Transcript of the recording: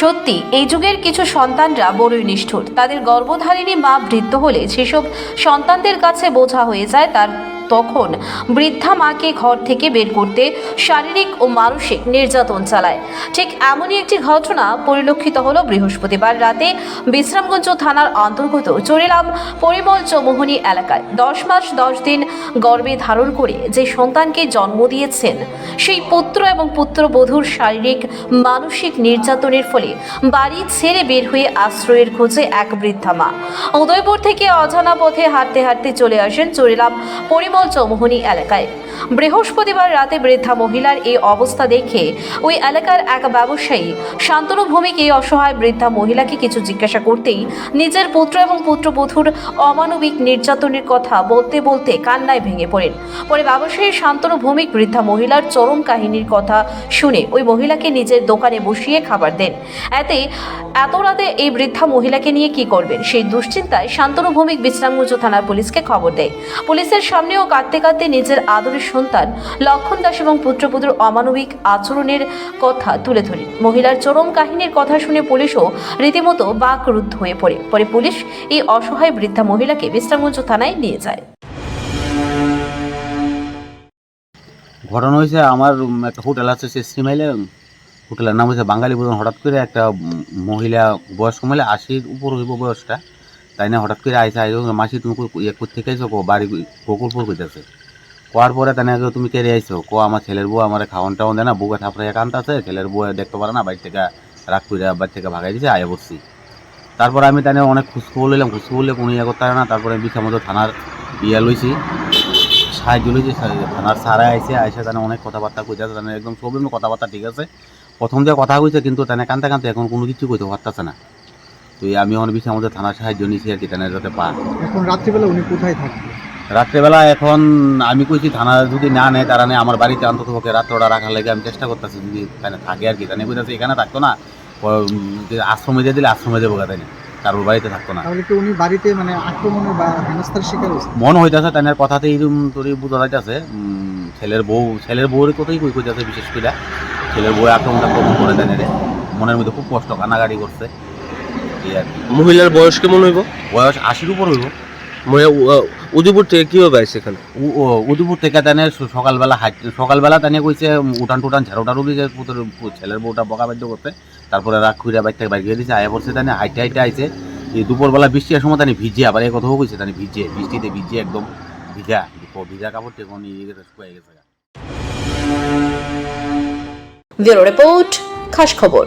সত্যি, এই যুগের কিছু সন্তানরা বড়ই নিষ্ঠুর। তাদের গর্ভধারিণী মা বৃদ্ধ হলে সেসব সন্তানদের কাছে বোঝা হয়ে যায় তার তখন বৃদ্ধা মাকে ঘর থেকে বের করতে শারীরিক ও মানসিক নির্যাতন চালায়। ঠিক এমনই একটি ঘটনা পরিলক্ষিত হলো বৃহস্পতিবার রাতে বিশ্রামগঞ্জ থানার অন্তর্গত চরিলাম পরিমল চৌমোহনী এলাকায়। দশ মাস দশ দিন গর্বে ধারণ করে যে সন্তানকে জন্ম দিয়েছেন, সেই পুত্র এবং পুত্রবধূর শারীরিক, মানসিক নির্যাতনের ফলে বাড়ি ছেড়ে বের হয়ে আশ্রয়ের খোঁজে এক বৃদ্ধা মা। উদয়পুর থেকে অজানা পথে হাঁটতে হাঁটতে চলে আসেন চরিলাম পরিমল চৌমোহনী এলাকায়। বৃহস্পতিবার রাতে বৃদ্ধা মহিলার এই অবস্থা দেখে ওই এলাকার এক ব্যবসায়ী শান্তনু ভৌমিক এই অসহায় বৃদ্ধা মহিলাকে কিছু জিজ্ঞাসা করতেই নিজের পুত্র এবং পুত্রবধূর অমানবিক নির্যাতনের কথা বলতে বলতে কান্নায় ভেঙে পড়েন। পরে ব্যবসায়ী শান্তনু ভৌমিক বৃদ্ধা মহিলার চরম কাহিনীর কথা শুনে ওই মহিলাকে নিজের দোকানে বসিয়ে খাবার দেন। এতে এত রাতে এই বৃদ্ধা মহিলাকে নিয়ে কি করবেন? সেই দুশ্চিন্তায় শান্তনু ভৌমিক বিশ্রামগঞ্জ থানার পুলিশকে খবর দেয়। পুলিশের সামনেও কাঁদতে কাঁদতে নিজের আদরের সন্তান। লক্ষণ দাস এবং পুত্রবধূর অমানবিক আচরণের কথা তুলে ধরেন। মহিলার চরম কাহিনীর কথা শুনে পুলিশও রীতিমতো বাকরুদ্ধ হয়ে পড়ে। পরে পুলিশ এই অসহায় বৃদ্ধা মহিলাকে বিশ্রামগঞ্জ থানায় নিয়ে যায়। ঘটনা হয়েছে, আমার একটা হোটেল আছে সে সিমাইলে, হোটেলের নাম হচ্ছে বাঙালি বোধন হঠাৎ করে একটা মহিলা, বয়স্ক মহিলা আশির উপর হইব বয়সটা, তাই না, হঠাৎ করে আইসা, আইসো, মাসি, তুমি ইয়ে করতে কো বাড়ি গোকুলপুর কইতেছে। কোয়ার পরে তাই না তুমি কেড়ে আইসো কো আমার ছেলের বউ আমার খাওয়ান টাওয়ান দেয় না থাপড়ে একান্ত আছে ছেলের বউ দেখতে পারে না বাড়ি থেকে রাগ করে বাড়ি থেকে ভাগাই দিছে, আয়া বসছি তারপর আমি তাই অনেক খুশখবর লইলাম খুশখবর লইলে কোনো ইয়ে করতে না তারপরে বিছামতো থানার ইয়ে লইছি সাহায্য লইছি থানার সারা আইসে আইসে তানে অনেক কথাবার্তা কইতে তানে একদম সব কথাবার্তা ঠিক আছে। প্রথম দিয়ে কথা কইছে কিন্তু তানে কানতে কানতে এখন কোনো কিছু কইতে পারতেছে না। তুই আমি এখন বিছার মধ্যে থানার সাহায্য নিয়েছি আর কি, তানে যাতে পা এখন রাত্রিবেলা উনি কোথায় থাকবে রাত্রেবেলা এখন আমি কইছি থানা যদি না নেয় তারা নেই আমার বাড়িতে অন্তত পক্ষে রাত্রটা রাখার লাগে আমি চেষ্টা করতেছি যদি এখানে থাকে আর কি। তানে কইতাছে এখানে থাকতো না আশ্রমে দিয়ে দিলে আশ্রমে দেবো তাই না কারোর বাড়িতে থাকতো না। তাহলে কি উনি বাড়িতে মানে আক্রমণের বা হেনস্থার শিকার হয়েছে মন হইতাছে তাদের কথাতে এইরকম তোরই বোঝা যাইতেছে ছেলের বউ ছেলের বউয়ের কথাই কই কইতাছে বিশেষ করে ছেলের বউ আক্রমণ আক্রমণ করে দেন রে। মনের মধ্যে খুব কষ্ট কান্নাকাটি করছে। এই আর কি। মহিলার বয়স কেমন হইব? বয়স আশির উপর হইব। উদয়পুর থেকে কীভাবে আইছে এখানে? উদয়পুর থেকে তানে সকালবেলা হাঁট সকালবেলা তানে কইছে উঠান টুটান ঝাড়ু টাড়ু পুত্র ছেলের বউটা বকা বাধ্য করতে তারপরে রাগ খুঁড়ে বাইর থেকে বাইর দিয়েছে আয়া পড়ছে তানে হাইটে হাইটে আইছে দুপুরবেলা বৃষ্টি আসার সময় তানে ভিজে আবার এই কথাও কইছে তানে ভিজে বৃষ্টিতে ভিজে একদম ভিজা ভিজা কাপড় টেকন গেছে শুকাই গেছে। ব্যুরো রিপোর্ট খাস খবর